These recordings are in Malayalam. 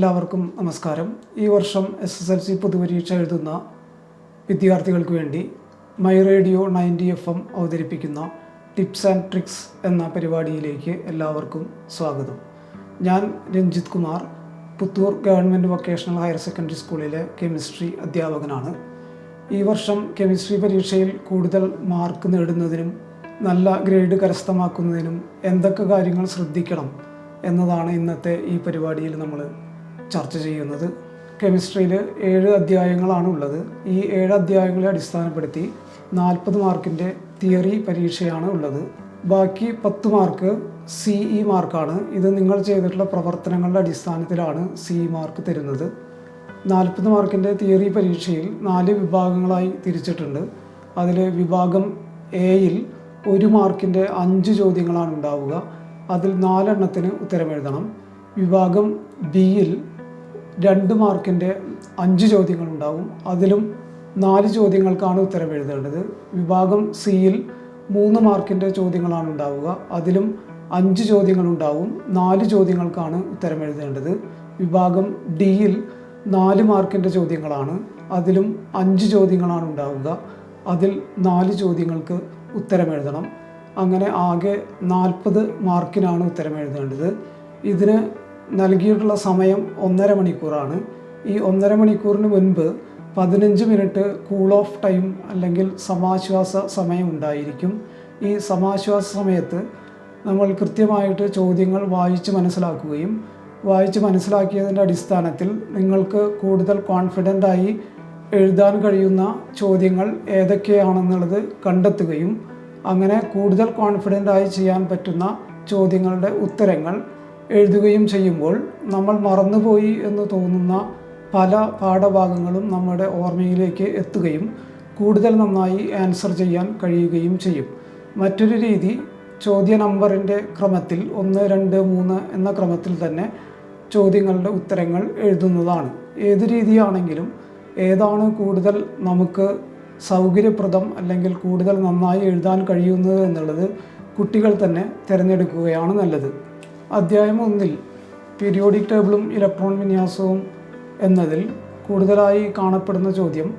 എല്ലാവർക്കും നമസ്കാരം. ഈ വർഷം എസ് എസ് എൽ സി പൊതുപരീക്ഷ എഴുതുന്ന വിദ്യാർത്ഥികൾക്ക് വേണ്ടി my radio ninety F M അവതരിപ്പിക്കുന്ന ടിപ്സ് ആൻഡ് ട്രിക്സ് എന്ന പരിപാടിയിലേക്ക് എല്ലാവർക്കും സ്വാഗതം. ഞാൻ Ranjith Kumar Puthur government vocational higher secondary സ്കൂളിലെ കെമിസ്ട്രി അധ്യാപകനാണ്. ഈ വർഷം കെമിസ്ട്രി പരീക്ഷയിൽ കൂടുതൽ മാർക്ക് നേടുന്നതിനും നല്ല ഗ്രേഡ് കരസ്ഥമാക്കുന്നതിനും എന്തൊക്കെ കാര്യങ്ങൾ ശ്രദ്ധിക്കണം എന്നതാണ് ഇന്നത്തെ ഈ പരിപാടിയിൽ നമ്മൾ ചർച്ച ചെയ്യുന്നത്. കെമിസ്ട്രിയിൽ ഏഴ് അധ്യായങ്ങളാണ് ഉള്ളത് ഈ ഏഴ് അധ്യായങ്ങളെ അടിസ്ഥാനപ്പെടുത്തി നാൽപ്പത് മാർക്കിന്റെ തിയറി പരീക്ഷയാണ് ഉള്ളത്. ബാക്കി പത്ത് മാർക്ക് സി ഇ മാർക്കാണ്. ഇത് നിങ്ങൾ ചെയ്തിട്ടുള്ള പ്രവർത്തനങ്ങളുടെ അടിസ്ഥാനത്തിലാണ് സി മാർക്ക് തരുന്നത്. നാൽപ്പത് മാർക്കിന്റെ തിയറി പരീക്ഷയിൽ നാല് വിഭാഗങ്ങളായി തിരിച്ചിട്ടുണ്ട്. അതിൽ വിഭാഗം എയിൽ ഒരു മാർക്കിന്റെ അഞ്ച് ചോദ്യങ്ങളാണ് ഉണ്ടാവുക. അതിൽ നാലെണ്ണത്തിന് ഉത്തരമെഴുതണം. വിഭാഗം ബിയിൽ രണ്ട് മാർക്കിന്റെ അഞ്ച് ചോദ്യങ്ങളുണ്ടാവും. അതിലും നാല് ചോദ്യങ്ങൾക്കാണ് ഉത്തരം എഴുതേണ്ടത്. വിഭാഗം സിയിൽ മൂന്ന് മാർക്കിന്റെ ചോദ്യങ്ങളാണ് ഉണ്ടാവുക. അതിലും അഞ്ച് ചോദ്യങ്ങളുണ്ടാവും. നാല് ചോദ്യങ്ങൾക്കാണ് ഉത്തരം എഴുതേണ്ടത്. വിഭാഗം ഡിയിൽ നാല് മാർക്കിന്റെ ചോദ്യങ്ങളാണ്. അതിലും അഞ്ച് ചോദ്യങ്ങളാണ് ഉണ്ടാവുക. അതിൽ നാല് ചോദ്യങ്ങൾക്ക് ഉത്തരം എഴുതണം. അങ്ങനെ ആകെ നാൽപ്പത് മാർക്കിനാണ് ഉത്തരം എഴുതേണ്ടത്. ഇതിന് നൽകിയിട്ടുള്ള സമയം ഒന്നര മണിക്കൂറാണ്. ഈ ഒന്നര മണിക്കൂറിന് മുൻപ് പതിനഞ്ച് മിനിറ്റ് കൂൾ ഓഫ് ടൈം അല്ലെങ്കിൽ സമാശ്വാസ സമയം ഉണ്ടായിരിക്കും. ഈ സമാശ്വാസ സമയത്ത് നമ്മൾ കൃത്യമായിട്ട് ചോദ്യങ്ങൾ വായിച്ച് മനസ്സിലാക്കുകയും വായിച്ച് മനസ്സിലാക്കിയതിന്റെ അടിസ്ഥാനത്തിൽ നിങ്ങൾക്ക് കൂടുതൽ കോൺഫിഡന്റായി എഴുതാൻ കഴിയുന്ന ചോദ്യങ്ങൾ ഏതൊക്കെയാണെന്നുള്ളത് കണ്ടെത്തുകയും അങ്ങനെ കൂടുതൽ കോൺഫിഡന്റായി ചെയ്യാൻ പറ്റുന്ന ചോദ്യങ്ങളുടെ ഉത്തരങ്ങൾ എഴുതുകയും ചെയ്യുമ്പോൾ നമ്മൾ മറന്നുപോയി എന്ന് തോന്നുന്ന പല പാഠഭാഗങ്ങളും നമ്മുടെ ഓർമ്മയിലേക്ക് എത്തുകയും കൂടുതൽ നന്നായി ആൻസർ ചെയ്യാൻ കഴിയുകയും ചെയ്യും. മറ്റൊരു രീതി ചോദ്യ നമ്പറിന്റെ ക്രമത്തിൽ ഒന്ന് രണ്ട് മൂന്ന് എന്ന ക്രമത്തിൽ തന്നെ ചോദ്യങ്ങളുടെ ഉത്തരങ്ങൾ എഴുതുന്നതാണ്. ഏത് രീതിയാണെങ്കിലും ഏതാണ് കൂടുതൽ നമുക്ക് സൗകര്യപ്രദം അല്ലെങ്കിൽ കൂടുതൽ നന്നായി എഴുതാൻ കഴിയുന്നത് എന്നുള്ളത് കുട്ടികൾ തന്നെ തിരഞ്ഞെടുക്കുകയാണ് നല്ലത്. അധ്യായം ഒന്നിൽ പീരിയോഡിക് ടേബിളും ഇലക്ട്രോൺ വിന്യാസവും എന്നതിൽ കൂടുതലായി കാണപ്പെടുന്ന ചോദ്യം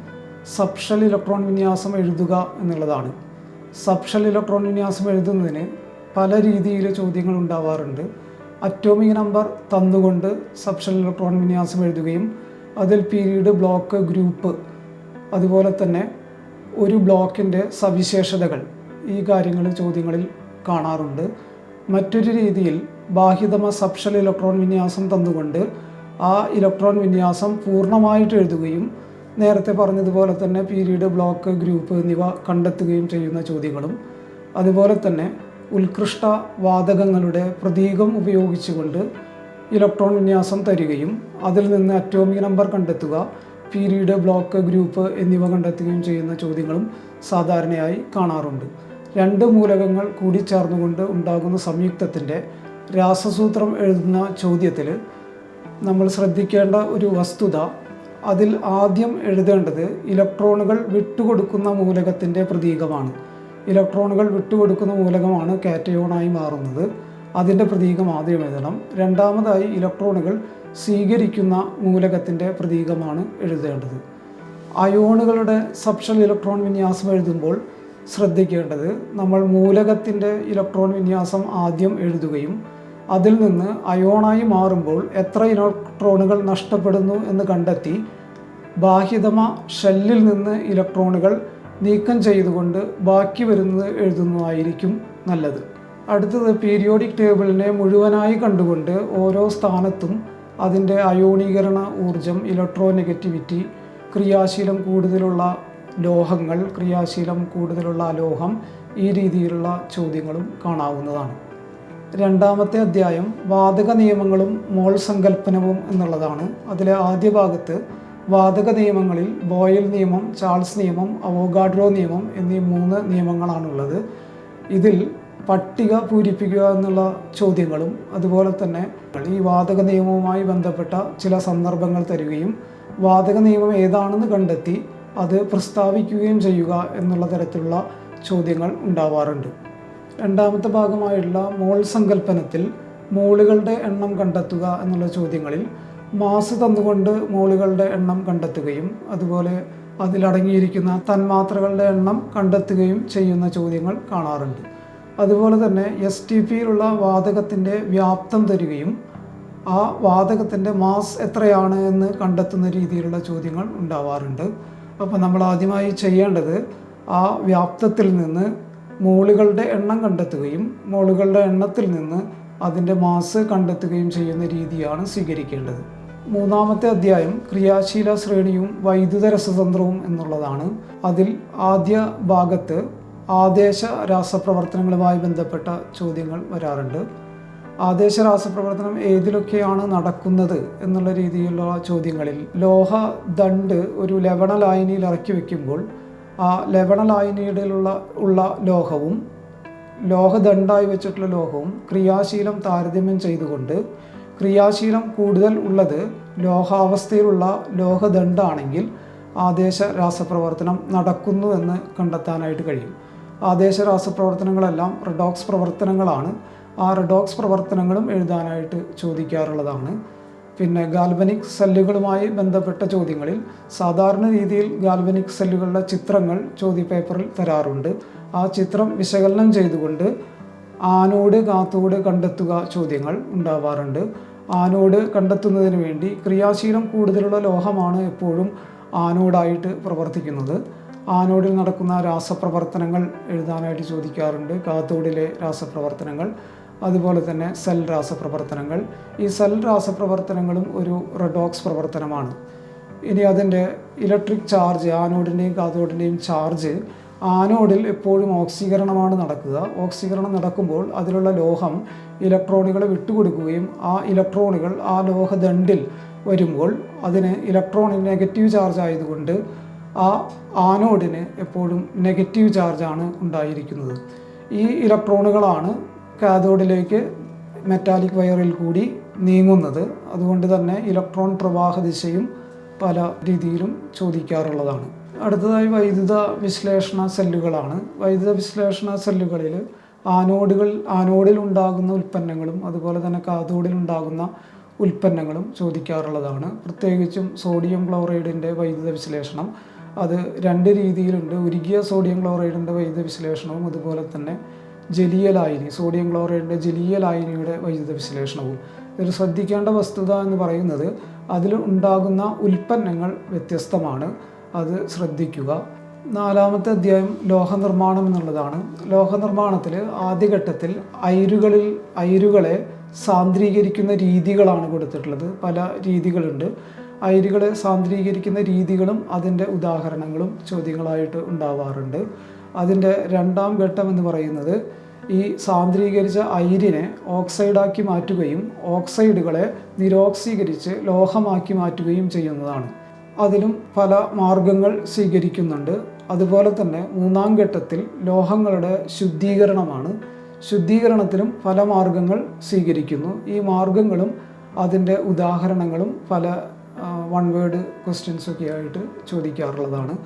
സബ്ഷൽ ഇലക്ട്രോൺ വിന്യാസം എഴുതുക എന്നുള്ളതാണ്. സബ്ഷൽ ഇലക്ട്രോൺ വിന്യാസം എഴുതുന്നതിന് പല രീതിയിൽ ചോദ്യങ്ങൾ ഉണ്ടാവാറുണ്ട്. അറ്റോമിക് നമ്പർ തന്നുകൊണ്ട് സബ്ഷൽ ഇലക്ട്രോൺ വിന്യാസം എഴുതുകയും അതിൽ പീരീഡ് ബ്ലോക്ക് ഗ്രൂപ്പ് അതുപോലെ തന്നെ ഒരു ബ്ലോക്കിന്റെ സവിശേഷതകൾ ഈ കാര്യങ്ങൾ ചോദ്യങ്ങളിൽ കാണാറുണ്ട്. മറ്റൊരു രീതിയിൽ ബാഹ്യതമ സബ്ഷൽ ഇലക്ട്രോൺ വിന്യാസം തന്നുകൊണ്ട് ആ ഇലക്ട്രോൺ വിന്യാസം പൂർണമായിട്ട് എഴുതുകയും നേരത്തെ പറഞ്ഞതുപോലെ തന്നെ പീരീഡ് ബ്ലോക്ക് ഗ്രൂപ്പ് എന്നിവ കണ്ടെത്തുകയും ചെയ്യുന്ന ചോദ്യങ്ങളും. അതുപോലെ തന്നെ ഉത്കൃഷ്ട വാതകങ്ങളുടെ പ്രതീകം ഉപയോഗിച്ചുകൊണ്ട് ഇലക്ട്രോൺ വിന്യാസം തരികയും അതിൽ നിന്ന് അറ്റോമിക് നമ്പർ കണ്ടെത്തുക പീരീഡ് ബ്ലോക്ക് ഗ്രൂപ്പ് എന്നിവ കണ്ടെത്തുകയും ചെയ്യുന്ന ചോദ്യങ്ങളും സാധാരണയായി കാണാറുണ്ട്. രണ്ട് മൂലകങ്ങൾ കൂടിച്ചേർന്നുകൊണ്ട് ഉണ്ടാകുന്ന സംയുക്തത്തിന്റെ രാസസൂത്രം എഴുതുന്ന ചോദ്യത്തിൽ നമ്മൾ ശ്രദ്ധിക്കേണ്ട ഒരു വസ്തുത അതിൽ ആദ്യം എഴുതേണ്ടത് ഇലക്ട്രോണുകൾ വിട്ടുകൊടുക്കുന്ന മൂലകത്തിന്റെ പ്രതീകമാണ്. ഇലക്ട്രോണുകൾ വിട്ടുകൊടുക്കുന്ന മൂലകമാണ് കാറ്റയോണായി മാറുന്നത്. അതിന്റെ പ്രതീകം ആദ്യം എഴുതണം. രണ്ടാമതായി ഇലക്ട്രോണുകൾ സ്വീകരിക്കുന്ന മൂലകത്തിന്റെ പ്രതീകമാണ് എഴുതേണ്ടത്. അയോണുകളുടെ സബ്ഷൽ ഇലക്ട്രോൺ വിന്യാസം എഴുതുമ്പോൾ ശ്രദ്ധിക്കേണ്ടത് നമ്മൾ മൂലകത്തിന്റെ ഇലക്ട്രോൺ വിന്യാസം ആദ്യം എഴുതുകയും അതിൽ നിന്ന് അയോണായി മാറുമ്പോൾ എത്ര ഇലക്ട്രോണുകൾ നഷ്ടപ്പെടുന്നു എന്ന് കണ്ടെത്തി ബാഹ്യതമ ഷെല്ലിൽ നിന്ന് ഇലക്ട്രോണുകൾ നീക്കം ചെയ്തുകൊണ്ട് ബാക്കി വരുന്നത് എഴുതുന്നതായിരിക്കും നല്ലത്. അടുത്തത് പീരിയോഡിക് ടേബിളിനെ മുഴുവനായി കണ്ടുകൊണ്ട് ഓരോ സ്ഥാനത്തും അതിന്റെ അയോണീകരണ ഊർജം ഇലക്ട്രോ നെഗറ്റിവിറ്റി ക്രിയാശീലം കൂടുതലുള്ള ലോഹങ്ങൾ ക്രിയാശീലം കൂടുതലുള്ള അലോഹം ഈ രീതിയിലുള്ള ചോദ്യങ്ങളും കാണാവുന്നതാണ്. രണ്ടാമത്തെ അധ്യായം വാതക നിയമങ്ങളും മോൾ സങ്കല്പനവും എന്നുള്ളതാണ്. അതിലെ ആദ്യ ഭാഗത്ത് വാതക നിയമങ്ങളിൽ ബോയൽ നിയമം ചാൾസ് നിയമം അവോഗാഡ്രോ നിയമം എന്നീ മൂന്ന് നിയമങ്ങളാണുള്ളത്. ഇതിൽ പട്ടിക പൂരിപ്പിക്കുക എന്നുള്ള ചോദ്യങ്ങളും അതുപോലെ തന്നെ ഈ വാതക നിയമവുമായി ബന്ധപ്പെട്ട ചില സന്ദർഭങ്ങൾ തരികയും വാതക നിയമം ഏതാണെന്ന് കണ്ടെത്തി അത് പ്രസ്താവിക്കുകയും ചെയ്യുക എന്നുള്ള തരത്തിലുള്ള ചോദ്യങ്ങൾ ഉണ്ടാവാറുണ്ട്. രണ്ടാമത്തെ ഭാഗമായുള്ള മോൾ സങ്കല്പനത്തിൽ മോളുകളുടെ എണ്ണം കണ്ടെത്തുക എന്നുള്ള ചോദ്യങ്ങളിൽ മാസ് തന്നുകൊണ്ട് മോളുകളുടെ എണ്ണം കണ്ടെത്തുകയും അതുപോലെ അതിലടങ്ങിയിരിക്കുന്ന തന്മാത്രകളുടെ എണ്ണം കണ്ടെത്തുകയും ചെയ്യുന്ന ചോദ്യങ്ങൾ കാണാറുണ്ട്. അതുപോലെ തന്നെ എസ് ടി പിയിലുള്ള വാതകത്തിന്റെ വ്യാപ്തം തരികയും ആ വാതകത്തിന്റെ മാസ് എത്രയാണ് എന്ന് കണ്ടെത്തുന്ന രീതിയിലുള്ള ചോദ്യങ്ങൾ ഉണ്ടാവാറുണ്ട്. അപ്പോൾ നമ്മൾ ആദ്യമായി ചെയ്യേണ്ടത് ആ വ്യാപ്തത്തിൽ നിന്ന് മോളുകളുടെ എണ്ണം കണ്ടെത്തുകയും മോളുകളുടെ എണ്ണത്തിൽ നിന്ന് അതിന്റെ മാസ് കണ്ടെത്തുകയും ചെയ്യുന്ന രീതിയാണ് സ്വീകരിക്കേണ്ടത്. മൂന്നാമത്തെ അധ്യായം ക്രിയാശീല ശ്രേണിയും വൈദ്യുത രസതന്ത്രവും എന്നുള്ളതാണ്. അതിൽ ആദ്യ ഭാഗത്ത് ആദേശ രാസപ്രവർത്തനങ്ങളുമായി ബന്ധപ്പെട്ട ചോദ്യങ്ങൾ വരാറുണ്ട്. ആദേശ രാസപ്രവർത്തനം ഏതിലൊക്കെയാണ് നടക്കുന്നത് എന്നുള്ള രീതിയിലുള്ള ചോദ്യങ്ങളിൽ ലോഹ ദണ്ട് ഒരു ലവണ ലായനിയിൽ ഇറക്കി വെക്കുമ്പോൾ ആ ലവണ ലായനിയിലുള്ള ഉള്ള ലോഹവും ലോഹദണ്ഡായി വെച്ചിട്ടുള്ള ലോഹവും ക്രിയാശീലം താരതമ്യം ചെയ്തുകൊണ്ട് ക്രിയാശീലം കൂടുതൽ ഉള്ളത് ലോഹാവസ്ഥയിലുള്ള ലോഹദണ്ഡാണെങ്കിൽ ആദേശ രാസപ്രവർത്തനം നടക്കുന്നു എന്ന് കണ്ടെത്താനായിട്ട് കഴിയും. ആദേശ രാസപ്രവർത്തനങ്ങളെല്ലാം റെഡോക്സ് പ്രവർത്തനങ്ങളാണ്. ആ റെഡോക്സ് പ്രവർത്തനങ്ങളും എഴുതാനായിട്ട് ചോദിക്കാറുള്ളതാണ്. പിന്നെ ഗാൽവനിക് സെല്ലുകളുമായി ബന്ധപ്പെട്ട ചോദ്യങ്ങളിൽ സാധാരണ രീതിയിൽ ഗാൽവനിക് സെല്ലുകളുടെ ചിത്രങ്ങൾ ചോദ്യ പേപ്പറിൽ തരാറുണ്ട്. ആ ചിത്രം വിശകലനം ചെയ്തുകൊണ്ട് ആനോട് കാത്തോട് കണ്ടെത്തുക ചോദ്യങ്ങൾ ഉണ്ടാവാറുണ്ട്. ആനോട് കണ്ടെത്തുന്നതിന് വേണ്ടി ക്രിയാശീലം കൂടുതലുള്ള ലോഹമാണ് എപ്പോഴും ആനോടായിട്ട് പ്രവർത്തിക്കുന്നത്. ആനോഡിൽ നടക്കുന്ന രാസപ്രവർത്തനങ്ങൾ എഴുതാനായിട്ട് ചോദിക്കാറുണ്ട്. കാത്തോഡിലെ രാസപ്രവർത്തനങ്ങൾ അതുപോലെ തന്നെ സെൽ രാസപ്രവർത്തനങ്ങൾ ഈ സെൽ രാസപ്രവർത്തനങ്ങളും ഒരു റെഡോക്സ് പ്രവർത്തനമാണ്. ഇനി അതിന്റെ ഇലക്ട്രിക് ചാർജ് ആനോഡിന്റെയും കാതോഡിന്റെയും ചാർജ് ആനോഡിൽ എപ്പോഴും ഓക്സീകരണമാണ് നടക്കുക. ഓക്സീകരണം നടക്കുമ്പോൾ അതിലുള്ള ലോഹം ഇലക്ട്രോണുകളെ വിട്ടുകൊടുക്കുകയും ആ ഇലക്ട്രോണുകൾ ആ ലോഹദണ്ഡിൽ വരുമ്പോൾ അതിന് ഇലക്ട്രോൺ നെഗറ്റീവ് ചാർജ് ആയതുകൊണ്ട് ആ ആനോഡിന് എപ്പോഴും നെഗറ്റീവ് ചാർജാണ് ഉണ്ടായിരിക്കുന്നത്. ഈ ഇലക്ട്രോണുകളാണ് കാഥോഡിലേക്ക് മെറ്റാലിക് വയറിൽ കൂടി നീങ്ങുന്നത്. അതുകൊണ്ട് തന്നെ ഇലക്ട്രോൺ പ്രവാഹ ദിശയും പല രീതിയിലും ചോദിക്കാറുള്ളതാണ്. അടുത്തതായി വൈദ്യുത വിശ്ലേഷണ സെല്ലുകളാണ്. വൈദ്യുത വിശ്ലേഷണ സെല്ലുകളിൽ ആനോഡുകൾ ആനോഡിൽ ഉണ്ടാകുന്ന ഉൽപ്പന്നങ്ങളും അതുപോലെ തന്നെ കാതോഡിൽ ഉണ്ടാകുന്ന ഉൽപ്പന്നങ്ങളും ചോദിക്കാറുള്ളതാണ്. പ്രത്യേകിച്ചും സോഡിയം ക്ലോറൈഡിന്റെ വൈദ്യുത വിശ്ലേഷണം. അത് രണ്ട് രീതിയിലുണ്ട്. ഉരുകിയ സോഡിയം ക്ലോറൈഡിന്റെ വൈദ്യുത വിശ്ലേഷണവും അതുപോലെ തന്നെ ജലീയ ലായനി സോഡിയം ക്ലോറൈഡിന്റെ ജലീയ ലായനിയുടെ വൈദ്യുത വിശ്ലേഷണവും. ഇതിൽ ശ്രദ്ധിക്കേണ്ട വസ്തുത എന്ന് പറയുന്നത് അതിൽ ഉണ്ടാകുന്ന ഉൽപ്പന്നങ്ങൾ വ്യത്യസ്തമാണ്. അത് ശ്രദ്ധിക്കുക. നാലാമത്തെ അധ്യായം ലോഹനിർമ്മാണം എന്നുള്ളതാണ്. ലോഹനിർമ്മാണത്തിൽ ആദ്യഘട്ടത്തിൽ അയിരുകളിൽ അയിരുകളെ സാന്ദ്രീകരിക്കുന്ന രീതികളാണ് കൊടുത്തിട്ടുള്ളത്. പല രീതികളുണ്ട്. അയിരുകളെ സാന്ദ്രീകരിക്കുന്ന രീതികളും അതിന്റെ ഉദാഹരണങ്ങളും ചോദ്യങ്ങളായിട്ട് ഉണ്ടാവാറുണ്ട്. അതിന്റെ രണ്ടാം ഘട്ടം എന്ന് പറയുന്നത് ഈ സാന്ദ്രീകരിച്ച അയിരിനെ ഓക്സൈഡാക്കി മാറ്റുകയും ഓക്സൈഡുകളെ നിരോക്സീകരിച്ച് ലോഹമാക്കി മാറ്റുകയും ചെയ്യുന്നതാണ്. അതിലും പല മാർഗങ്ങൾ സ്വീകരിക്കുന്നുണ്ട്. അതുപോലെ തന്നെ മൂന്നാം ഘട്ടത്തിൽ ലോഹങ്ങളുടെ ശുദ്ധീകരണമാണ്. ശുദ്ധീകരണത്തിലും പല മാർഗങ്ങൾ സ്വീകരിക്കുന്നു. ഈ മാർഗങ്ങളും അതിന്റെ ഉദാഹരണങ്ങളും പല വൺ വേർഡ് ക്വസ്റ്റ്യൻസൊക്കെ ആയിട്ട് ചോദിക്കാറുള്ളതാണ്.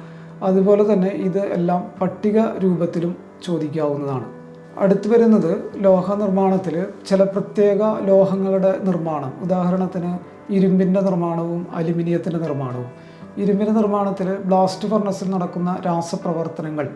അതുപോലെ തന്നെ ഇത് എല്ലാം പട്ടിക രൂപത്തിലും ചോദിക്കാവുന്നതാണ്. അടുത്തു വരുന്നത് ലോഹ നിർമ്മാണത്തിൽ ചില പ്രത്യേക ലോഹങ്ങളുടെ നിർമ്മാണം. ഉദാഹരണത്തിന് ഇരുമ്പിന്റെ നിർമ്മാണവും അലുമിനിയത്തിന്റെ നിർമ്മാണവും. ഇരുമ്പിന്റെ നിർമ്മാണത്തിൽ ബ്ലാസ്റ്റ് ഫർണസിൽ നടക്കുന്ന രാസപ്രവർത്തനങ്ങൾ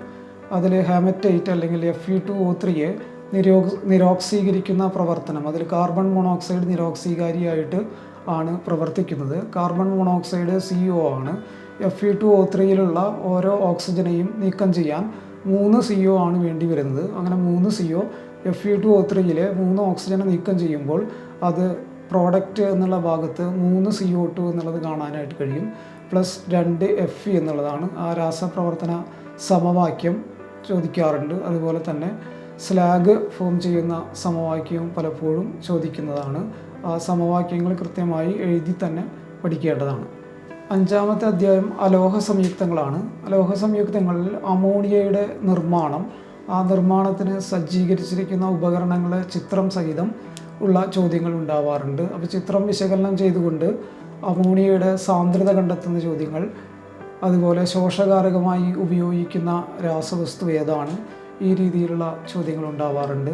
അതിൽ ഹാമറ്റൈറ്റ് അല്ലെങ്കിൽ എഫ് ഇ ടു ഒ ത്രീയെ നിരോ നിരോക്സീകരിക്കുന്ന പ്രവർത്തനം അതിൽ കാർബൺ മോണോക്സൈഡ് നിരോക്സീകാരിയായിട്ട് ആണ് പ്രവർത്തിക്കുന്നത്. കാർബൺ മോണോക്സൈഡ് സി ഒ ആണ്. എഫ് ഇ ടു ഒ ത്രീയിലുള്ള ഓരോ ഓക്സിജനെയും നീക്കം ചെയ്യാൻ മൂന്ന് സി ഒ ആണ് വേണ്ടി വരുന്നത്. അങ്ങനെ മൂന്ന് C O F U two O ത്രീയിൽ മൂന്ന് ഓക്സിജനെ നീക്കം ചെയ്യുമ്പോൾ അത് പ്രോഡക്റ്റ് എന്നുള്ള ഭാഗത്ത് മൂന്ന് സി ഒ ടു എന്നുള്ളത് കാണാനായിട്ട് കഴിയും. പ്ലസ് രണ്ട് എഫ് ഇ എന്നുള്ളതാണ്. ആ രാസപ്രവർത്തന സമവാക്യം ചോദിക്കാറുണ്ട്. അതുപോലെ തന്നെ സ്ലാഗ് ഫോം ചെയ്യുന്ന സമവാക്യവും പലപ്പോഴും ചോദിക്കുന്നതാണ്. ആ സമവാക്യങ്ങൾ കൃത്യമായി എഴുതി തന്നെ പഠിക്കേണ്ടതാണ്. അഞ്ചാമത്തെ അധ്യായം അലോഹ സംയുക്തങ്ങളാണ്. അലോഹ സംയുക്തങ്ങളിൽ അമോണിയയുടെ നിർമ്മാണം ആ നിർമ്മാണത്തിന് സജ്ജീകരിച്ചിരിക്കുന്ന ഉപകരണങ്ങളെ ചിത്രം സഹിതം ഉള്ള ചോദ്യങ്ങൾ ഉണ്ടാവാറുണ്ട്. അപ്പോൾ ചിത്രം വിശകലനം ചെയ്തുകൊണ്ട് അമോണിയയുടെ സാന്ദ്രത കണ്ടെത്തുന്ന ചോദ്യങ്ങൾ അതുപോലെ ശോഷകാരകമായി ഉപയോഗിക്കുന്ന രാസവസ്തു ഏതാണ് ഈ രീതിയിലുള്ള ചോദ്യങ്ങൾ ഉണ്ടാവാറുണ്ട്.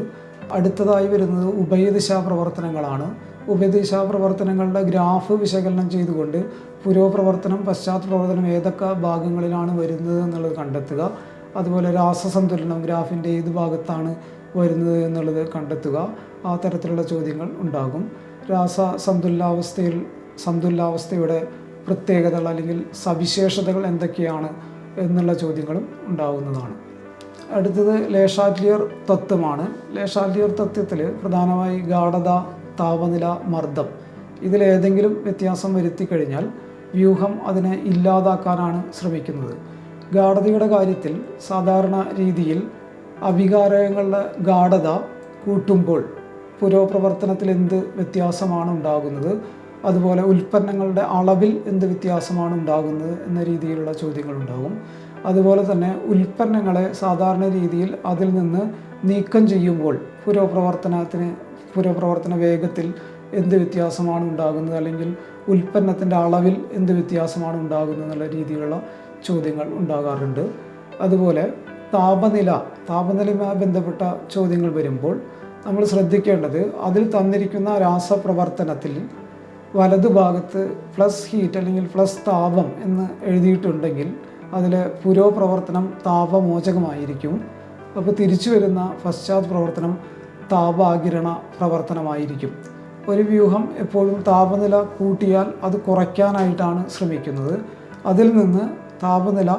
അടുത്തതായി വരുന്നത് ഉഭയദിശാ പ്രവർത്തനങ്ങളാണ്. ഉപദിശാ പ്രവർത്തനങ്ങളുടെ ഗ്രാഫ് വിശകലനം ചെയ്തുകൊണ്ട് പുരോപ്രവർത്തനം പശ്ചാത്ത പ്രവർത്തനം ഏതൊക്കെ ഭാഗങ്ങളിലാണ് വരുന്നത് എന്നുള്ളത് കണ്ടെത്തുക. അതുപോലെ രാസസന്തുലനം ഗ്രാഫിന്റെ ഏത് ഭാഗത്താണ് വരുന്നത് എന്നുള്ളത് കണ്ടെത്തുക. ആ തരത്തിലുള്ള ചോദ്യങ്ങൾ ഉണ്ടാകും. രാസ സന്തുലിതാവസ്ഥയിൽ സന്തുലിതാവസ്ഥയുടെ പ്രത്യേകതകൾ അല്ലെങ്കിൽ സവിശേഷതകൾ എന്തൊക്കെയാണ് എന്നുള്ള ചോദ്യങ്ങളും ഉണ്ടാകുന്നതാണ്. അടുത്തത് ലേഷാറ്റ്ലിയർ തത്വമാണ്. ലേഷാറ്റ്ലിയർ തത്വത്തിൽ പ്രധാനമായി ഗാഠത താപനില മർദ്ദം. ഇതിലേതെങ്കിലും വ്യത്യാസം വരുത്തി കഴിഞ്ഞാൽ വ്യൂഹം അതിനെ ഇല്ലാതാക്കാനാണ് ശ്രമിക്കുന്നത്. ഗാഠതയുടെ കാര്യത്തിൽ സാധാരണ രീതിയിൽ അഭികാരങ്ങളുടെ ഗാഠത കൂട്ടുമ്പോൾ പുരോപ്രവർത്തനത്തിൽ എന്ത് വ്യത്യാസമാണ് ഉണ്ടാകുന്നത്? അതുപോലെ ഉൽപ്പന്നങ്ങളുടെ അളവിൽ എന്ത് വ്യത്യാസമാണ് ഉണ്ടാകുന്നത് എന്ന രീതിയിലുള്ള ചോദ്യങ്ങളുണ്ടാകും. അതുപോലെ തന്നെ ഉൽപ്പന്നങ്ങളെ സാധാരണ രീതിയിൽ അതിൽ നിന്ന് നീക്കം ചെയ്യുമ്പോൾ പുരോപ്രവർത്തനത്തിന് പുരോപ്രവർത്തന വേഗത്തിൽ എന്ത് വ്യത്യാസമാണ് ഉണ്ടാകുന്നത്? അല്ലെങ്കിൽ ഉൽപ്പന്നത്തിന്റെ അളവിൽ എന്ത് വ്യത്യാസമാണ് ഉണ്ടാകുന്നത് എന്നുള്ള രീതിയിലുള്ള ചോദ്യങ്ങൾ ഉണ്ടാകാറുണ്ട്. അതുപോലെ താപനില താപനിലയുമായി ബന്ധപ്പെട്ട ചോദ്യങ്ങൾ വരുമ്പോൾ നമ്മൾ ശ്രദ്ധിക്കേണ്ടത് അതിൽ തന്നിരിക്കുന്ന രാസപ്രവർത്തനത്തിൽ വലതുഭാഗത്ത് പ്ലസ് ഹീറ്റ് അല്ലെങ്കിൽ പ്ലസ് താപം എന്ന് എഴുതിയിട്ടുണ്ടെങ്കിൽ അതിൽ പുരോപ്രവർത്തനം താപമോചകമായിരിക്കും. അപ്പോൾ തിരിച്ചു വരുന്ന പശ്ചാത് പ്രവർത്തനം താപാകിരണ പ്രവർത്തനമായിരിക്കും. ഒരു വ്യൂഹം എപ്പോഴും താപനില കൂട്ടിയാൽ അത് കുറയ്ക്കാനായിട്ടാണ് ശ്രമിക്കുന്നത്. അതിൽ നിന്ന് താപനില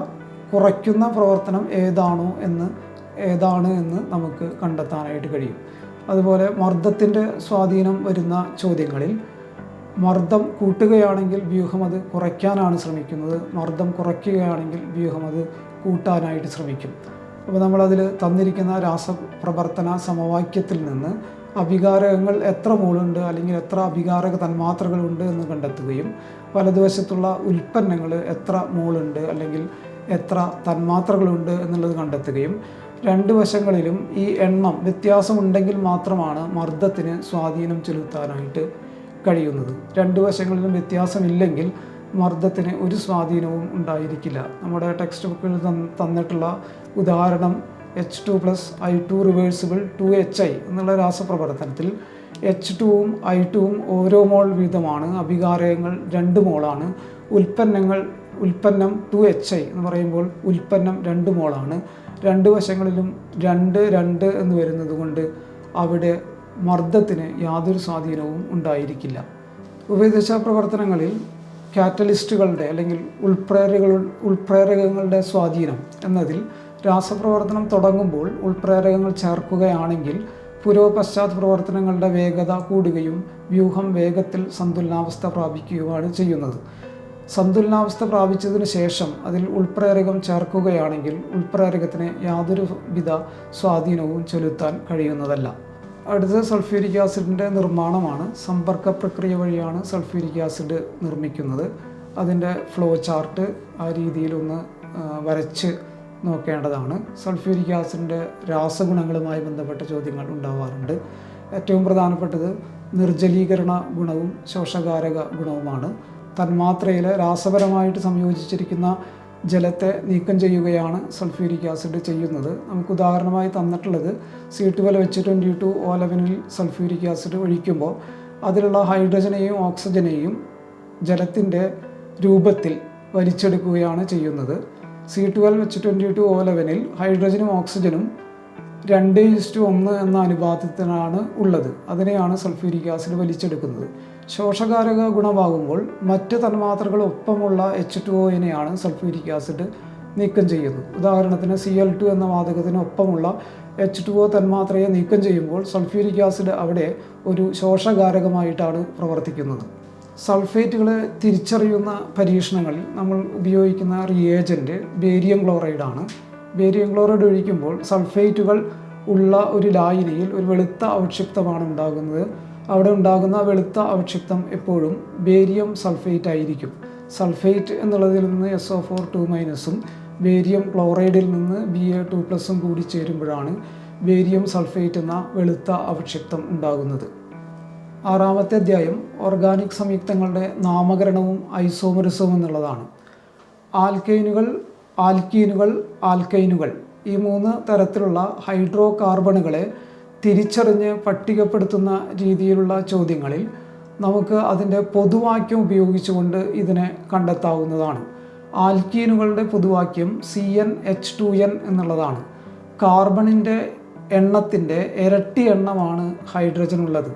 കുറയ്ക്കുന്ന പ്രവർത്തനം ഏതാണോ എന്ന് ഏതാണ് എന്ന് നമുക്ക് കണ്ടെത്താനായിട്ട് കഴിയും. അതുപോലെ മർദ്ദത്തിന്റെ സ്വാധീനം വരുന്ന ചോദ്യങ്ങളിൽ മർദ്ദം കൂട്ടുകയാണെങ്കിൽ വ്യൂഹം അത് കുറയ്ക്കാനാണ് ശ്രമിക്കുന്നത്. മർദ്ദം കുറയ്ക്കുകയാണെങ്കിൽ വ്യൂഹം അത് കൂട്ടാനായിട്ട് ശ്രമിക്കും. അപ്പോൾ നമ്മളതിൽ തന്നിരിക്കുന്ന രാസപ്രവർത്തന സമവാക്യത്തിൽ നിന്ന് അഭികാരകങ്ങൾ എത്ര മോളുണ്ട് അല്ലെങ്കിൽ എത്ര അഭികാരക തന്മാത്രകളുണ്ട് എന്ന് കണ്ടെത്തുകയും വലതുവശത്തുള്ള ഉൽപ്പന്നങ്ങൾ എത്ര മോളുണ്ട് അല്ലെങ്കിൽ എത്ര തന്മാത്രകളുണ്ട് എന്നുള്ളത് കണ്ടെത്തുകയും രണ്ട് വശങ്ങളിലും ഈ എണ്ണം വ്യത്യാസമുണ്ടെങ്കിൽ മാത്രമാണ് മർദ്ദത്തിന് സ്വാധീനം ചെലുത്താനായിട്ട് കഴിയുന്നത്. രണ്ട് വശങ്ങളിലും വ്യത്യാസമില്ലെങ്കിൽ മർദ്ദത്തിന് ഒരു സ്വാധീനവും ഉണ്ടായിരിക്കില്ല. നമ്മുടെ ടെക്സ്റ്റ് ബുക്കിൽ തന്നിട്ടുള്ള ഉദാഹരണം H two plus I two reversible two H I എന്നുള്ള രാസപ്രവർത്തനത്തിൽ എച്ച് ടുവും ഐ ടുവും ഓരോ മോൾ വീതമാണ്. അഭികാരയങ്ങൾ രണ്ട് മോളാണ്. ഉൽപ്പന്നങ്ങൾ ഉൽപ്പന്നം ടു എച്ച് ഐ എന്ന് പറയുമ്പോൾ ഉൽപ്പന്നം രണ്ട് മോളാണ്. രണ്ട് വശങ്ങളിലും രണ്ട് രണ്ട് എന്ന് വരുന്നത് കൊണ്ട് അവിടെ മർദ്ദത്തിന് യാതൊരു സ്വാധീനവും ഉണ്ടായിരിക്കില്ല. ഉപദേശ പ്രവർത്തനങ്ങളിൽ കാറ്റലിസ്റ്റുകളുടെ അല്ലെങ്കിൽ ഉൾപ്രേരകൾ ഉൾപ്രേരകങ്ങളുടെ സ്വാധീനം എന്നതിൽ രാസപ്രവർത്തനം തുടങ്ങുമ്പോൾ ഉൾപ്രേരകങ്ങൾ ചേർക്കുകയാണെങ്കിൽ പുരോപശ്ചാത്ത പ്രവർത്തനങ്ങളുടെ വേഗത കൂടുകയും വ്യൂഹം വേഗത്തിൽ സന്തുലനാവസ്ഥ പ്രാപിക്കുകയുമാണ് ചെയ്യുന്നത്. സന്തുലനാവസ്ഥ പ്രാപിച്ചതിന് ശേഷം അതിൽ ഉൾപ്രേരകം ചേർക്കുകയാണെങ്കിൽ ഉൾപ്രേരകത്തിന് യാതൊരു വിധ സ്വാധീനവും ചെലുത്താൻ കഴിയുന്നതല്ല. അടുത്തത് സൾഫ്യൂരിക് ആസിഡിന്റെ നിർമ്മാണമാണ് സമ്പർക്ക പ്രക്രിയ വഴിയാണ് സൾഫ്യൂരിക് ആസിഡ് നിർമ്മിക്കുന്നത്. അതിന്റെ ഫ്ലോ ചാർട്ട് ആ രീതിയിലൊന്ന് വരച്ച് നോക്കേണ്ടതാണ്. സൾഫ്യൂരിക് ആസിഡിന്റെ രാസഗുണങ്ങളുമായി ബന്ധപ്പെട്ട ചോദ്യങ്ങൾ ഉണ്ടാവാറുണ്ട്. ഏറ്റവും പ്രധാനപ്പെട്ടത് നിർജലീകരണ ഗുണവും ശോഷകാരക ഗുണവുമാണ്. തന്മാത്രയിൽ രാസപരമായിട്ട് സംയോജിച്ചിരിക്കുന്ന ജലത്തെ നീക്കം ചെയ്യുകയാണ് സൾഫ്യൂരിക് ആസിഡ് ചെയ്യുന്നത്. നമുക്ക് ഉദാഹരണമായി തന്നിട്ടുള്ളത് C twelve H twenty two O ലെവനിൽ sulphuric acid ഒഴിക്കുമ്പോൾ അതിലുള്ള ഹൈഡ്രജനെയും ഓക്സിജനെയും ജലത്തിന്റെ രൂപത്തിൽ വലിച്ചെടുക്കുകയാണ് ചെയ്യുന്നത്. C twelve H twenty two O ലെവനിൽ ഹൈഡ്രജനും ഓക്സിജനും രണ്ട് ഇസ്റ്റു ഒന്ന് എന്ന അനുപാതത്തിനാണ് ഉള്ളത്. അതിനെയാണ് സൾഫ്യൂരിക് ആസിഡ് വലിച്ചെടുക്കുന്നത്. ശോഷകാരക ഗുണമാകുമ്പോൾ മറ്റ് തന്മാത്രകളൊപ്പമുള്ള എച്ച് ടു ഒയിനെയാണ് സൾഫ്യൂരിക് ആസിഡ് നീക്കം ചെയ്യുന്നത്. ഉദാഹരണത്തിന് സി എൽ ടു എന്ന വാതകത്തിന് ഒപ്പമുള്ള എച്ച് ടു ഒ തന്മാത്രയെ നീക്കം ചെയ്യുമ്പോൾ സൾഫ്യൂരിക് ആസിഡ് അവിടെ ഒരു ശോഷകാരകമായിട്ടാണ് പ്രവർത്തിക്കുന്നത്. സൾഫേറ്റുകളെ തിരിച്ചറിയുന്ന പരീക്ഷണങ്ങളിൽ നമ്മൾ ഉപയോഗിക്കുന്ന റിയേജന്റ് ബേരിയം ക്ലോറൈഡാണ് ബേരിയം ക്ലോറൈഡ് ഒഴിക്കുമ്പോൾ സൾഫേറ്റുകൾ ഉള്ള ഒരു ലായനിയിൽ ഒരു വെളുത്ത അവക്ഷിപ്തമാണ് ഉണ്ടാകുന്നത്. അവിടെ ഉണ്ടാകുന്ന വെളുത്ത അവക്ഷിപ്തം എപ്പോഴും ബേരിയം സൾഫേറ്റ് ആയിരിക്കും. സൾഫേറ്റ് എന്നുള്ളതിൽ നിന്ന് എസ് ഒ ഫോർ ടു മൈനസും ബേരിയം ക്ലോറൈഡിൽ നിന്ന് ബി എ ടു പ്ലസും കൂടി ചേരുമ്പോഴാണ് ബേരിയം സൾഫേറ്റ് എന്ന വെളുത്ത അവക്ഷിപ്തം ഉണ്ടാകുന്നത്. ആറാമത്തെ അധ്യായം ഓർഗാനിക് സംയുക്തങ്ങളുടെ നാമകരണവും ഐസോമറിസവും എന്നുള്ളതാണ്. ആൽക്കൈനുകൾ ആൽക്കീനുകൾ ആൽക്കൈനുകൾ ഈ മൂന്ന് തരത്തിലുള്ള ഹൈഡ്രോ കാർബണുകളെ തിരിച്ചറിഞ്ഞ് പട്ടികപ്പെടുത്തുന്ന രീതിയിലുള്ള ചോദ്യങ്ങളിൽ നമുക്ക് അതിന്റെ പൊതുവാക്യം ഉപയോഗിച്ചുകൊണ്ട് ഇതിനെ കണ്ടെത്താവുന്നതാണ്. ആൽക്കീനുകളുടെ പൊതുവാക്യം C N H two N എന്നുള്ളതാണ്. കാർബണിന്റെ എണ്ണത്തിന്റെ ഇരട്ടി എണ്ണമാണ് ഹൈഡ്രജൻ ഉള്ളത്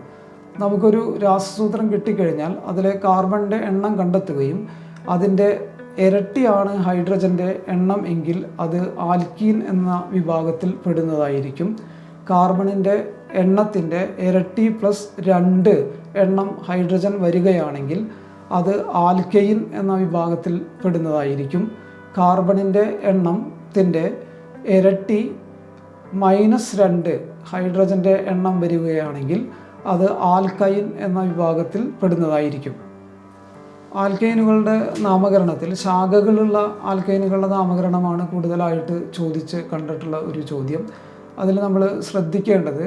നമുക്കൊരു രാസസൂത്രം കിട്ടിക്കഴിഞ്ഞാൽ അതിലെ കാർബണിന്റെ എണ്ണം കണ്ടെത്തുകയും അതിന്റെ ഇരട്ടിയാണ് ഹൈഡ്രജന്റെ എണ്ണം എങ്കിൽ അത് ആൽക്കീൻ എന്ന വിഭാഗത്തിൽ പെടുന്നതായിരിക്കും. കാർബണിന്റെ എണ്ണത്തിന്റെ ഇരട്ടി പ്ലസ് രണ്ട് എണ്ണം ഹൈഡ്രജൻ വരികയാണെങ്കിൽ അത് ആൽക്കൈൻ എന്ന വിഭാഗത്തിൽ പെടുന്നതായിരിക്കും. കാർബണിന്റെ എണ്ണത്തിന്റെ ഇരട്ടി മൈനസ് രണ്ട് ഹൈഡ്രജന്റെ എണ്ണം വരികയാണെങ്കിൽ അത് ആൽക്കൈൻ എന്ന വിഭാഗത്തിൽ പെടുന്നതായിരിക്കും. ആൽക്കൈനുകളുടെ നാമകരണത്തിൽ ശാഖകളുള്ള ആൽക്കൈനുകളുടെ നാമകരണമാണ് കൂടുതലായിട്ട് ചോദിച്ച് കണ്ടിട്ടുള്ള ഒരു ചോദ്യം. അതിൽ നമ്മൾ ശ്രദ്ധിക്കേണ്ടത്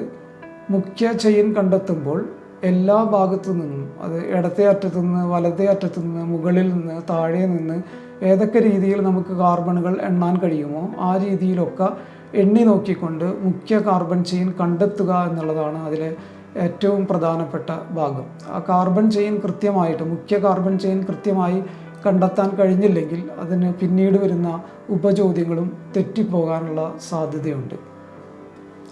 മുഖ്യ ചെയിൻ കണ്ടെത്തുമ്പോൾ എല്ലാ ഭാഗത്തു നിന്നും അത് ഇടത്തെ അറ്റത്തു നിന്ന് വലത്തെ അറ്റത്തു നിന്ന് മുകളിൽ നിന്ന് താഴെ നിന്ന് ഏതൊക്കെ രീതിയിൽ നമുക്ക് കാർബണുകൾ എണ്ണാൻ കഴിയുമോ ആ രീതിയിലൊക്കെ എണ്ണി നോക്കിക്കൊണ്ട് മുഖ്യ കാർബൺ ചെയിൻ കണ്ടെത്തുക എന്നുള്ളതാണ് അതിലെ ഏറ്റവും പ്രധാനപ്പെട്ട ഭാഗം. ആ കാർബൺ ചെയിൻ കൃത്യമായിട്ട് മുഖ്യ കാർബൺ ചെയിൻ കൃത്യമായി കണ്ടെത്താൻ കഴിഞ്ഞില്ലെങ്കിൽ അതിന് പിന്നീട് വരുന്ന ഉപചോദ്യങ്ങളും തെറ്റിപ്പോകാനുള്ള സാധ്യതയുണ്ട്.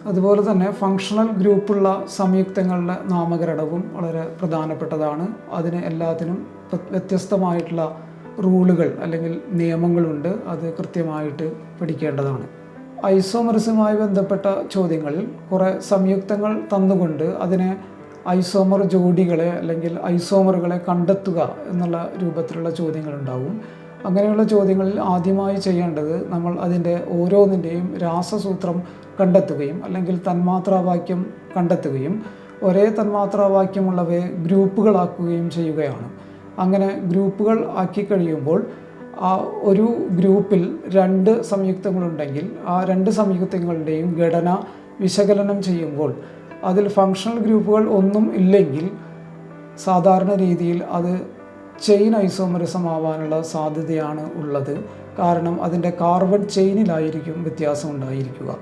അതുപോലെ തന്നെ ഫങ്ഷണൽ ഗ്രൂപ്പുള്ള സംയുക്തങ്ങളുടെ നാമകരണവും വളരെ പ്രധാനപ്പെട്ടതാണ്. അതിന് എല്ലാത്തിനും വ്യത്യസ്തമായിട്ടുള്ള റൂളുകൾ അല്ലെങ്കിൽ നിയമങ്ങളുണ്ട്. അത് കൃത്യമായിട്ട് പഠിക്കേണ്ടതാണ്. ഐസോമറിസുമായി ബന്ധപ്പെട്ട ചോദ്യങ്ങളിൽ കുറേ സംയുക്തങ്ങൾ തന്നുകൊണ്ട് അതിനെ ഐസോമർ ജോഡികളെ അല്ലെങ്കിൽ ഐസോമറുകളെ കണ്ടെത്തുക എന്നുള്ള രൂപത്തിലുള്ള ചോദ്യങ്ങളുണ്ടാവും. അങ്ങനെയുള്ള ചോദ്യങ്ങളിൽ ആദ്യമായി ചെയ്യേണ്ടത് നമ്മൾ അതിന്റെ ഓരോന്നിന്റെയും രാസസൂത്രം കണ്ടെത്തുകയും അല്ലെങ്കിൽ തന്മാത്രാവാക്യം കണ്ടെത്തുകയും ഒരേ തന്മാത്രാവാക്യമുള്ളവയെ ഗ്രൂപ്പുകളാക്കുകയും ചെയ്യുകയാണ്. അങ്ങനെ ഗ്രൂപ്പുകൾ ആക്കി കഴിയുമ്പോൾ ആ ഒരു ഗ്രൂപ്പിൽ രണ്ട് സംയുക്തങ്ങളുണ്ടെങ്കിൽ ആ രണ്ട് സംയുക്തങ്ങളുടെയും ഘടന വിശകലനം ചെയ്യുമ്പോൾ അതിൽ ഫങ്ഷണൽ ഗ്രൂപ്പുകൾ ഒന്നും ഇല്ലെങ്കിൽ സാധാരണ രീതിയിൽ അത് ചെയിൻ ഐസോമറിസം ആവാനുള്ള സാധ്യതയാണ് ഉള്ളത്. കാരണം അതിന്റെ കാർബൺ ചെയിനിലായിരിക്കും വ്യത്യാസം ഉണ്ടായിരിക്കുക.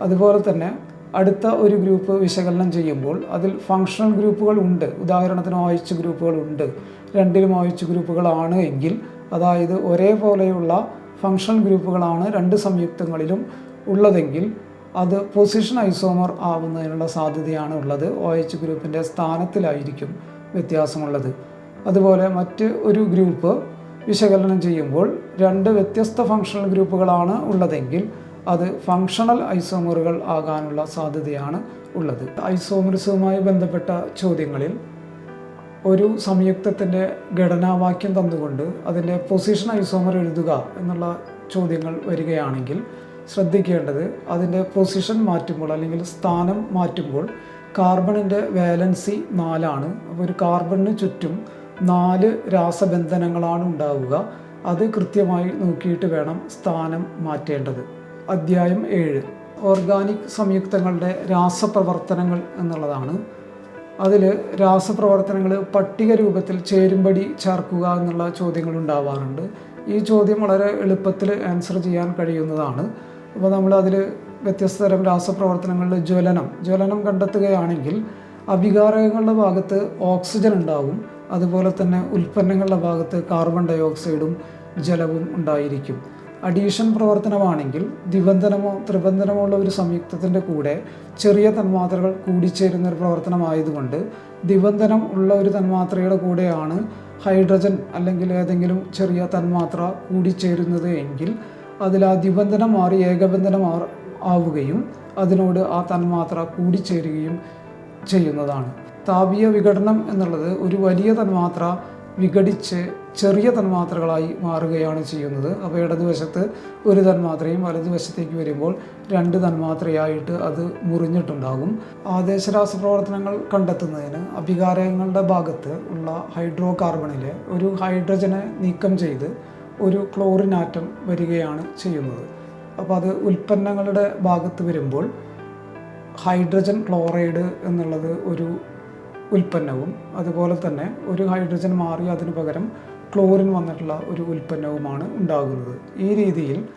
അതുപോലെ തന്നെ അടുത്ത ഒരു ഗ്രൂപ്പ് വിശകലനം ചെയ്യുമ്പോൾ അതിൽ ഫങ്ഷണൽ ഗ്രൂപ്പുകൾ ഉണ്ട്. ഉദാഹരണത്തിന് ഓയിച്ച് ഗ്രൂപ്പുകൾ ഉണ്ട്. രണ്ടിലും ഓയിച്ച് ഗ്രൂപ്പുകളാണ് എങ്കിൽ അതായത് ഒരേപോലെയുള്ള ഫങ്ഷണൽ ഗ്രൂപ്പുകളാണ് രണ്ട് സംയുക്തങ്ങളിലും ഉള്ളതെങ്കിൽ അത് പൊസിഷൻ ഐസോമർ ആവുന്നതിനുള്ള സാധ്യതയാണ് ഉള്ളത്. ഒ എച്ച് ഗ്രൂപ്പിന്റെ സ്ഥാനത്തിലായിരിക്കും വ്യത്യാസമുള്ളത്. അതുപോലെ മറ്റ് ഒരു ഗ്രൂപ്പ് വിശകലനം ചെയ്യുമ്പോൾ രണ്ട് വ്യത്യസ്ത ഫങ്ഷണൽ ഗ്രൂപ്പുകളാണ് ഉള്ളതെങ്കിൽ അത് ഫങ്ഷണൽ ഐസോമറുകൾ ആകാനുള്ള സാധ്യതയാണ് ഉള്ളത്. ഐസോമറിസവുമായി ബന്ധപ്പെട്ട ചോദ്യങ്ങളിൽ ഒരു സംയുക്തത്തിന്റെ ഘടനാവാക്യം തന്നുകൊണ്ട് അതിന്റെ പൊസിഷൻ ഐസോമർ എഴുതുക എന്നുള്ള ചോദ്യങ്ങൾ വരികയാണെങ്കിൽ ശ്രദ്ധിക്കേണ്ടത് അതിന്റെ പൊസിഷൻ മാറ്റുമ്പോൾ അല്ലെങ്കിൽ സ്ഥാനം മാറ്റുമ്പോൾ കാർബണിന്റെ വാലൻസി നാലാണ്. അപ്പോൾ ഒരു കാർബണിന് ചുറ്റും നാല് രാസബന്ധനങ്ങളാണ് ഉണ്ടാവുക. അത് കൃത്യമായി നോക്കിയിട്ട് വേണം സ്ഥാനം മാറ്റേണ്ടത്. അധ്യായം ഏഴ്. ഓർഗാനിക് സംയുക്തങ്ങളുടെ രാസപ്രവർത്തനങ്ങൾ എന്നുള്ളതാണ്. അതിൽ രാസപ്രവർത്തനങ്ങൾ പട്ടിക രൂപത്തിൽ ചേരുംപടി ചേർക്കുക എന്നുള്ള ചോദ്യങ്ങൾ ഉണ്ടാവാറുണ്ട്. ഈ ചോദ്യം വളരെ എളുപ്പത്തിൽ ആൻസർ ചെയ്യാൻ കഴിയുന്നതാണ്. അപ്പോൾ നമ്മൾ അതിൽ വ്യത്യസ്ത തരം രാസപ്രവർത്തനങ്ങളിൽ ജ്വലനം. ജ്വലനം കണ്ടെത്തുകയാണെങ്കിൽ അഭികാരകങ്ങളുടെ ഭാഗത്ത് ഓക്സിജൻ ഉണ്ടാവും. അതുപോലെ തന്നെ ഉൽപ്പന്നങ്ങളുടെ ഭാഗത്ത് കാർബൺ ഡൈ ഓക്സൈഡും ജലവും ഉണ്ടായിരിക്കും. അഡീഷൻ പ്രവർത്തനമാണെങ്കിൽ ദ്വിബന്ധനമോ ത്രിബന്ധനമോ ഉള്ള ഒരു സംയുക്തത്തിന്റെ കൂടെ ചെറിയ തന്മാത്രകൾ കൂടിച്ചേരുന്ന ഒരു പ്രവർത്തനമായതുകൊണ്ട് ദ്വിബന്ധനം ഉള്ള ഒരു തന്മാത്രയുടെ കൂടെയാണ് ഹൈഡ്രജൻ അല്ലെങ്കിൽ ഏതെങ്കിലും ചെറിയ തന്മാത്ര കൂടിച്ചേരുന്നത് എങ്കിൽ അതിൽ ആ ദ്വിബന്ധനം മാറി ഏകബന്ധനം ആവുകയും അതിനോട് ആ തന്മാത്ര കൂടിച്ചേരുകയും ചെയ്യുന്നതാണ്. താപീയ വിഘടനം എന്നുള്ളത് ഒരു വലിയ തന്മാത്ര വിഘടിച്ച് ചെറിയ തന്മാത്രകളായി മാറുകയാണ് ചെയ്യുന്നത്. അപ്പോൾ ഇടതുവശത്ത് ഒരു തന്മാത്രയും വലതുവശത്തേക്ക് വരുമ്പോൾ രണ്ട് തന്മാത്രയായിട്ട് അത് മുറിഞ്ഞിട്ടുണ്ടാകും. ആദേശരാസ പ്രവർത്തനങ്ങൾ കണ്ടെത്തുന്നതിന് അഭികാരങ്ങളുടെ ഭാഗത്ത് ഉള്ള ഹൈഡ്രോ കാർബണിലെ ഒരു ഹൈഡ്രജനെ നീക്കം ചെയ്ത് ഒരു ക്ലോറിൻ ആറ്റം വരികയാണ് ചെയ്യുന്നത്. അപ്പോൾ അത് ഉൽപ്പന്നങ്ങളുടെ ഭാഗത്ത് വരുമ്പോൾ ഹൈഡ്രജൻ ക്ലോറൈഡ് എന്നുള്ളത് ഒരു ഉൽപ്പന്നവും അതുപോലെ തന്നെ ഒരു ഹൈഡ്രജൻ മാറി അതിന് പകരം ക്ലോറിൻ വന്നിട്ടുള്ള ഒരു ഉൽപ്പന്നവുമാണ് ഉണ്ടാകുന്നത്. ഈ രീതിയിൽ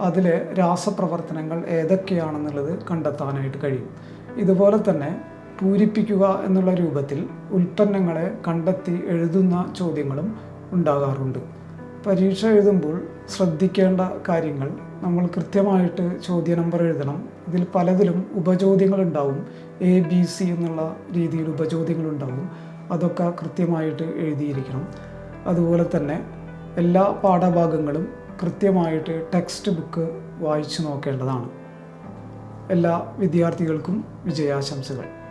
അതിലെ രാസപ്രവർത്തനങ്ങൾ ഏതൊക്കെയാണെന്നുള്ളത് കണ്ടെത്താനായിട്ട് കഴിയും. ഇതുപോലെ തന്നെ പൂരിപ്പിക്കുക എന്നുള്ള രൂപത്തിൽ ഉൽപ്പന്നങ്ങളെ കണ്ടെത്തി എഴുതുന്ന ചോദ്യങ്ങളും ഉണ്ടാകാറുണ്ട്. പരീക്ഷ എഴുതുമ്പോൾ ശ്രദ്ധിക്കേണ്ട കാര്യങ്ങൾ നമ്മൾ കൃത്യമായിട്ട് ചോദ്യ നമ്പർ എഴുതണം. ഇതിൽ പലതിലും ഉപചോദ്യങ്ങളുണ്ടാവും. എ ബി സി എന്നുള്ള രീതിയിൽ ഉപചോദ്യങ്ങളുണ്ടാവും. അതൊക്കെ കൃത്യമായിട്ട് എഴുതിയിരിക്കണം. അതുപോലെ തന്നെ എല്ലാ പാഠഭാഗങ്ങളും കൃത്യമായിട്ട് ടെക്സ്റ്റ് ബുക്ക് വായിച്ചു നോക്കേണ്ടതാണ്. എല്ലാ വിദ്യാർത്ഥികൾക്കും വിജയാശംസകൾ.